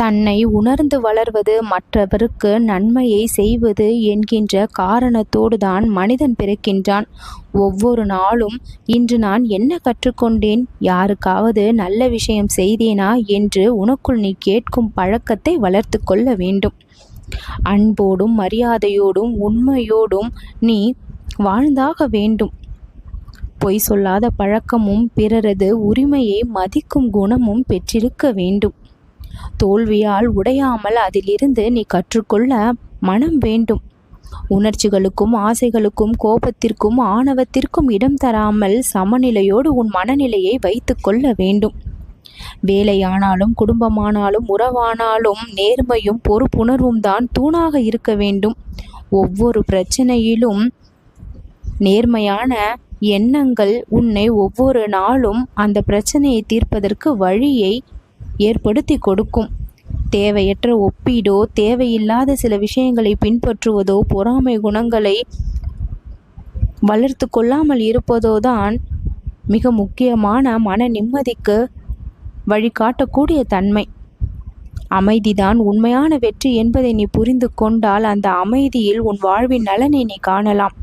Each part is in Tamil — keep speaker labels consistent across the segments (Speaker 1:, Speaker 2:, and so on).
Speaker 1: தன்னை உணர்ந்து வளர்வது மற்றவருக்கு நன்மையை செய்வது என்கின்ற காரணத்தோடு தான் மனிதன் பிறக்கின்றான். ஒவ்வொரு நாளும் இன்று நான் என்ன கற்றுக்கொண்டேன்? யாருக்காவது நல்ல விஷயம் செய்தேனா என்று உனக்குள் நீ கேட்கும் பழக்கத்தை வளர்த்து கொள்ள வேண்டும். அன்போடும் மரியாதையோடும் உண்மையோடும் நீ வாழ்ந்தாக வேண்டும். பொய் சொல்லாத பழக்கமும் பிறரது உரிமையை மதிக்கும் குணமும் பெற்றிருக்க வேண்டும். தோல்வியால் உடையாமல் அதிலிருந்து நீ கற்றுக்கொள்ள மனம் வேண்டும். உணர்ச்சிகளுக்கும் ஆசைகளுக்கும் கோபத்திற்கும் ஆணவத்திற்கும் இடம் தராமல் சமநிலையோடு உன் மனநிலையை வைத்துக்கொள்ள வேண்டும். வேலையானாலும் குடும்பமானாலும் உறவானாலும் நேர்மையும் பொறுப்புணர்வும் தான் தூணாக இருக்க வேண்டும். ஒவ்வொரு பிரச்சனையிலும் நேர்மையான எண்ணங்கள் உன்னை ஒவ்வொரு நாளும் அந்த பிரச்சனையை தீர்ப்பதற்கு வழியை ஏற்படுத்தி கொடுக்கும். தேவையற்ற ஒப்பீடோ தேவையில்லாத சில விஷயங்களை பின்பற்றுவதோ பொறாமை குணங்களை வளர்த்து கொள்ளாமல் இருப்பதோ தான் மிக முக்கியமான மன நிம்மதிக்கு வழிகாட்டக்கூடிய தன்மை. அமைதிதான் உண்மையான வெற்றி என்பதை நீ புரிந்து கொண்டால் அந்த அமைதியில் உன் வாழ்வின் நலனை நீ காணலாம்.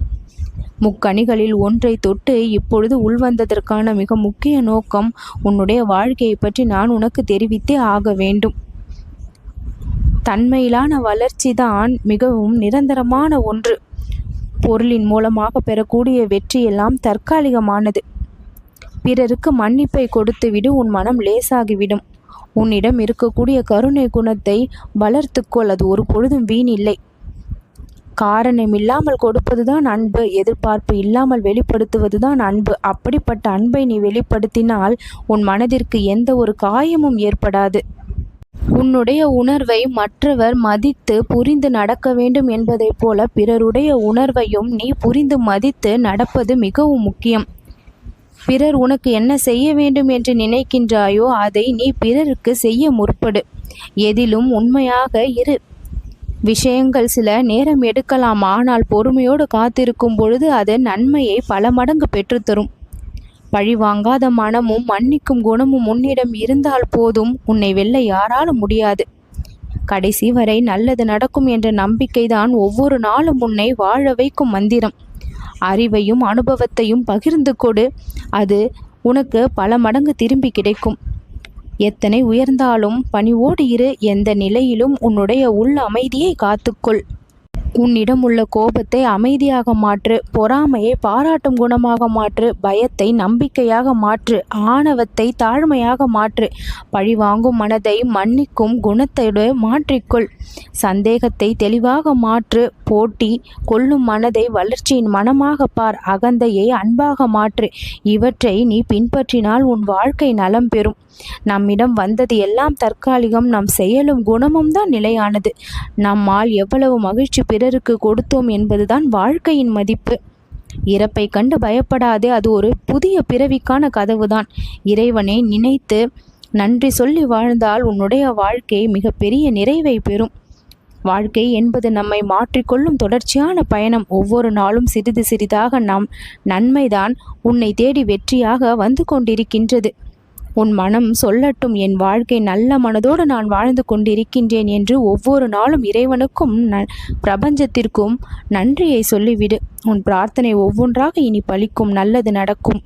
Speaker 1: முக்கணிகளில் ஒன்றை தொட்டு இப்பொழுது உள்வந்ததற்கான மிக முக்கிய நோக்கம் உன்னுடைய வாழ்க்கையை பற்றி நான் உனக்கு தெரிவித்தே ஆக வேண்டும். தன்மையிலான வளர்ச்சி தான் மிகவும் நிரந்தரமான ஒன்று. பொருளின் மூலமாக பெறக்கூடிய வெற்றியெல்லாம் தற்காலிகமானது. பிறருக்கு மன்னிப்பை கொடுத்துவிடு உன் மனம் லேசாகிவிடும். உன்னிடம் இருக்கக்கூடிய கருணை குணத்தை வளர்த்துக்கொள் அது ஒரு பொழுதும் வீணில்லை காரணம் இல்லாமல் கொடுப்பது கொடுப்பதுதான் அன்பு எதிர்பார்ப்பு இல்லாமல் வெளிப்படுத்துவதுதான் அன்பு. அப்படிப்பட்ட அன்பை நீ வெளிப்படுத்தினால் உன் மனதிற்கு எந்த ஒரு காயமும் ஏற்படாது. உன்னுடைய உணர்வை மற்றவர் மதித்து புரிந்து நடக்க வேண்டும் என்பதைப் போல பிறருடைய உணர்வையும் நீ புரிந்து மதித்து நடப்பது மிகவும் முக்கியம். பிறர் உனக்கு என்ன செய்ய வேண்டும் என்று நினைக்கின்றாயோ அதை நீ பிறருக்கு செய்ய முற்படு. எதிலும் உண்மையாக இரு. விஷயங்கள் சில நேரம் எடுக்கலாம். ஆனால் பொறுமையோடு காத்திருக்கும் பொழுது அது நன்மையை பல மடங்கு பெற்றுத்தரும் பழிவாங்காத மனமும் மன்னிக்கும் குணமும் உன்னிடம் இருந்தால் போதும். உன்னை வெல்ல யாராலும் முடியாது. கடைசி வரை நல்லது நடக்கும் என்ற நம்பிக்கைதான் ஒவ்வொரு நாளும் உன்னை வாழ வைக்கும் மந்திரம். அறிவையும் அனுபவத்தையும் பகிர்ந்து கொடு. அது உனக்கு பல மடங்கு திரும்பி கிடைக்கும். எத்தனை உயர்ந்தாலும் பணிவோடு இரு எந்த நிலையிலும் உன்னுடைய உள் அமைதியை காத்துக்கொள். உன்னிடம் உள்ள கோபத்தை அமைதியாக மாற்று பொறாமையை பாராட்டும் குணமாக மாற்று பயத்தை நம்பிக்கையாக மாற்று ஆணவத்தை தாழ்மையாக மாற்று. பழிவாங்கும் மனதை மன்னிக்கும் குணத்தோடு மாற்றிக்கொள். சந்தேகத்தை தெளிவாக மாற்று போட்டி கொள்ளும் மனதை வளர்ச்சியின் மனமாக பார். அகந்தையை அன்பாக மாற்று. இவற்றை நீ பின்பற்றினால் உன் வாழ்க்கை நலம் பெறும். நம்மிடம் வந்தது எல்லாம் தற்காலிகம் நம் செயலும் குணமும் தான் நிலையானது. நம்மால் எவ்வளவு மகிழ்ச்சி பிறருக்கு கொடுத்தோம் என்பதுதான் வாழ்க்கையின் மதிப்பு. இறப்பை கண்டு பயப்படாதே அது ஒரு புதிய பிறவிக்கான கதவுதான். இறைவனை நினைத்து நன்றி சொல்லி வாழ்ந்தால் உன்னுடைய வாழ்க்கை மிகப்பெரிய நிறைவை பெறும். வாழ்க்கை என்பது நம்மை மாற்றிக்கொள்ளும் தொடர்ச்சியான பயணம். ஒவ்வொரு நாளும் சிறிது சிறிதாக நம் நன்மைதான் உன்னை தேடி வெற்றியாக வந்து கொண்டிருக்கின்றது. உன் மனம் சொல்லட்டும் என் வாழ்க்கை நல்ல மனதோடு நான் வாழ்ந்து கொண்டிருக்கின்றேன் என்று ஒவ்வொரு நாளும் இறைவனுக்கும் ந பிரபஞ்சத்திற்கும் நன்றியை சொல்லிவிடு. உன் பிரார்த்தனை ஒவ்வொன்றாக இனி பலிக்கும் நல்லது நடக்கும்.